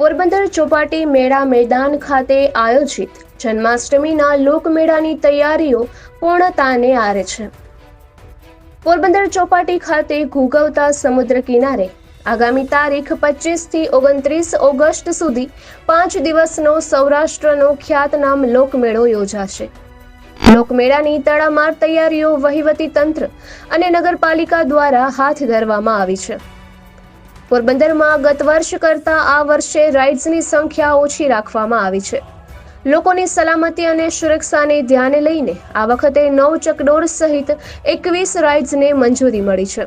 પોરબંદર ચોપાટી મેળા મેદાન ખાતે આયોજિત જન્માષ્ટમીના લોકમેળાની તૈયારીઓ પૂર્ણતાને આરે છે. પોરબંદર ચોપાટી ખાતે ઘૂગવતા સમુદ્ર કિનારે આગામી તારીખ પચીસથી ઓગણત્રીસ ઓગસ્ટ સુધી પાંચ દિવસનો સૌરાષ્ટ્રનો ખ્યાતનામ લોકમેળો યોજાશે. લોકમેળાની તડામાર તૈયારીઓ વહીવટી તંત્ર અને નગરપાલિકા દ્વારા હાથ ધરવામાં આવી છે. પોરબંદરમાં ગત વર્ષ કરતાં આ વર્ષે રાઇડ્સની સંખ્યા ઓછી રાખવામાં આવી છે. લોકોની સલામતી અને સુરક્ષાને ધ્યાને લઈને આ વખતે નવ ચકડોળ સહિત એકવીસ રાઇડ્સને મંજૂરી મળી છે.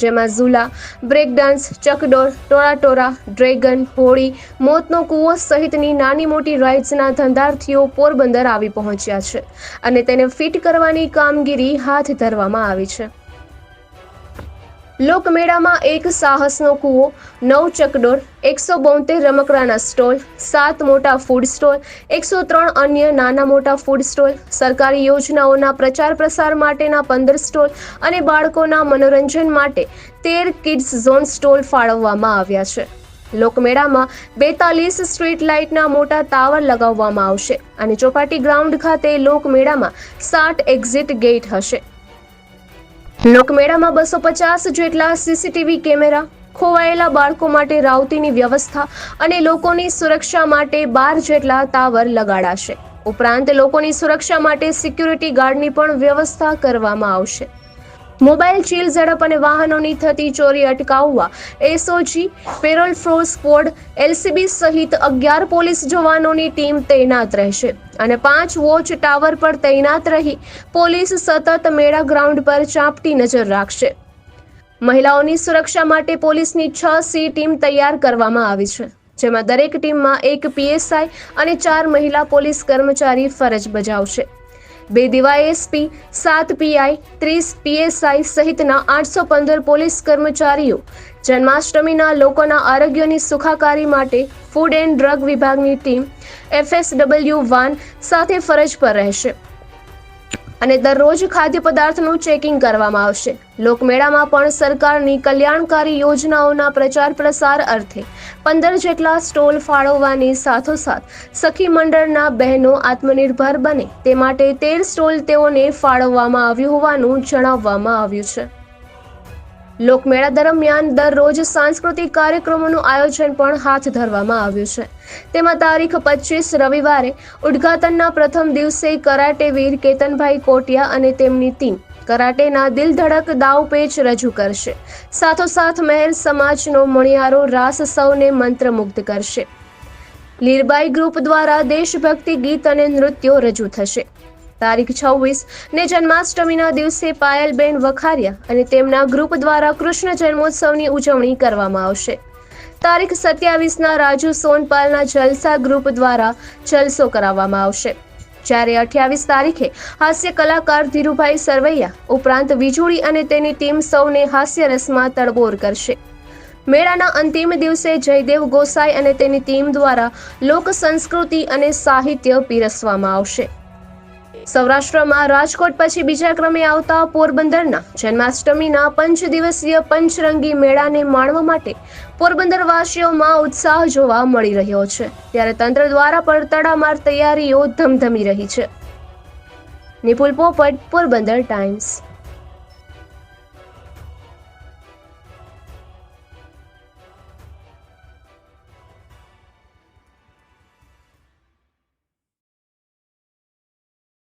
જેમાં ઝૂલા બ્રેક ડાન્સ ચકડોળ ટોળાટોરા ડ્રેગન, હોળી, મોતનો કૂવો સહિતની નાની મોટી રાઇડ્સના ધંધાર્થીઓ પોરબંદર આવી પહોંચ્યા છે અને તેને ફિટ કરવાની કામગીરી હાથ ધરવામાં આવી છે. લોકમેળામાં એક સાહસનો કૂવો, નવ ચકડોળ, એકસો બોતેર રમકડાના સ્ટોલ, સાત મોટા ફૂડ સ્ટોલ એકસો ત્રણ અન્ય નાના મોટા ફૂડ સ્ટોલ સરકારી યોજનાઓના પ્રચાર પ્રસાર માટેના પંદર સ્ટોલ અને બાળકોના મનોરંજન માટે તેર કિડ્સ ઝોન સ્ટોલ ફાળવવામાં આવ્યા છે. લોકમેળામાં બેતાલીસ સ્ટ્રીટ લાઇટના મોટા ટાવર લગાવવામાં આવશે અને ચોપાટી ગ્રાઉન્ડ ખાતે લોકમેળામાં સાત એક્ઝિટ ગેટ હશે. લોકમેળામાં બસો પચાસ જેટલા સીસીટીવી કેમેરા ખોવાયેલા બાળકો માટે રાવતીની વ્યવસ્થા અને લોકોની સુરક્ષા માટે બાર જેટલા ટાવર લગાડાશે. ઉપરાંત લોકોની સુરક્ષા માટે સિક્યુરિટી ગાર્ડની પણ વ્યવસ્થા કરવામાં આવશે. મોબાઈલ, ચીલ, ઝડપ અને વાહનોની થતી ચોરી અટકાવવા SOG, parole furlough squad, LCB સહિત અગિયાર પોલીસ જવાનોની ટીમ તૈનાત રહેશે અને પાંચ વોચ ટાવર પર તૈનાત રહી પોલીસ સતત મેળા ગ્રાઉન્ડ પર ચાંપતી નજર રાખશે. મહિલાઓની સુરક્ષા માટે પોલીસની છ સી ટીમ તૈયાર કરવામાં આવી છે, જેમાં દરેક ટીમમાં એક પીએસઆઈ અને ચાર મહિલા પોલીસ કર્મચારી ફરજ બજાવશે. બે ડીવાયએસપી સાત પીઆઈ, ત્રીસ પીએસઆઈ સહિતના આઠસો પંદર પોલીસ કર્મચારીઓ. જન્માષ્ટમીના લોકોના આરોગ્યની સુખાકારી માટે ફૂડ એન્ડ ડ્રગ વિભાગની ટીમ એફએસડબલ્યુ વાન સાથે ફરજ પર રહેશે. અને દરરોજ ખાદ્ય પદાર્થનું ચેકિંગ કરવામાં આવશે. લોકમેળામાં પણ સરકારની કલ્યાણકારી યોજનાઓના પ્રચાર પ્રસાર અર્થે પંદર જેટલા સ્ટોલ ફાળવવાની સાથોસાથ સખી મંડળના બહેનો આત્મનિર્ભર બને. તે માટે તેર સ્ટોલ તેઓને ફાળવવામાં આવ્યું હોવાનું જણાવવામાં આવ્યું છે. લોકમેળા દરમિયાન દરરોજ સાંસ્કૃતિક કાર્યક્રમોનું આયોજન પણ હાથ ધરવામાં આવ્યું છે. તેમાં તારીખ પચીસ રવિવારે ઉદ્ઘાટનના પ્રથમ દિવસે કરાટે વીર કેતનભાઈ કોટિયા અને તેમની ટીમ કરાટેના દિલ ધડક દાવ પેચ રજૂ કરશે. સાથોસાથ મહેર સમાજનો મણિયારો રાસ સૌને મંત્રમુગ્ધ કરશે. લીરબાઈ ગ્રુપ દ્વારા દેશભક્તિ ગીત અને નૃત્યો રજૂ થશે. તારીખ છવ્વીસ ને જન્માષ્ટમીના દિવસે પાયલબેન વખારિયા અને તેમના ગ્રુપ દ્વારા કૃષ્ણ જન્મોત્સવની ઉજવણી કરવામાં આવશે. તારીખ સત્યાવીસના રાજુ સોનપાલના જલસા ગ્રુપ દ્વારા જલસો કરાવવામાં આવશે. જ્યારે અઠ્યાવીસ તારીખે હાસ્ય કલાકાર ધીરુભાઈ સરવૈયા ઉપરાંત વીજળી અને તેની ટીમ સૌને હાસ્ય રસમાં તડબોર કરશે. મેળાના અંતિમ દિવસે જયદેવ ગોસાઈ અને તેની ટીમ દ્વારા લોક સંસ્કૃતિ અને સાહિત્ય પીરસવામાં આવશે. સૌરાષ્ટ્રમાં રાજકોટ પછી બીજા ક્રમે આવતા પોરબંદરના જન્માષ્ટમીના પંચ દિવસીય પંચરંગી મેળાને માણવા માટે પોરબંદરવાસીઓમાં ઉત્સાહ જોવા મળી રહ્યો છે. ત્યારે તંત્ર દ્વારા પણ તડામાર તૈયારીઓ ધમધમી રહી છે. નિપુલ પોપટ, પોરબંદર ટાઈમ્સ.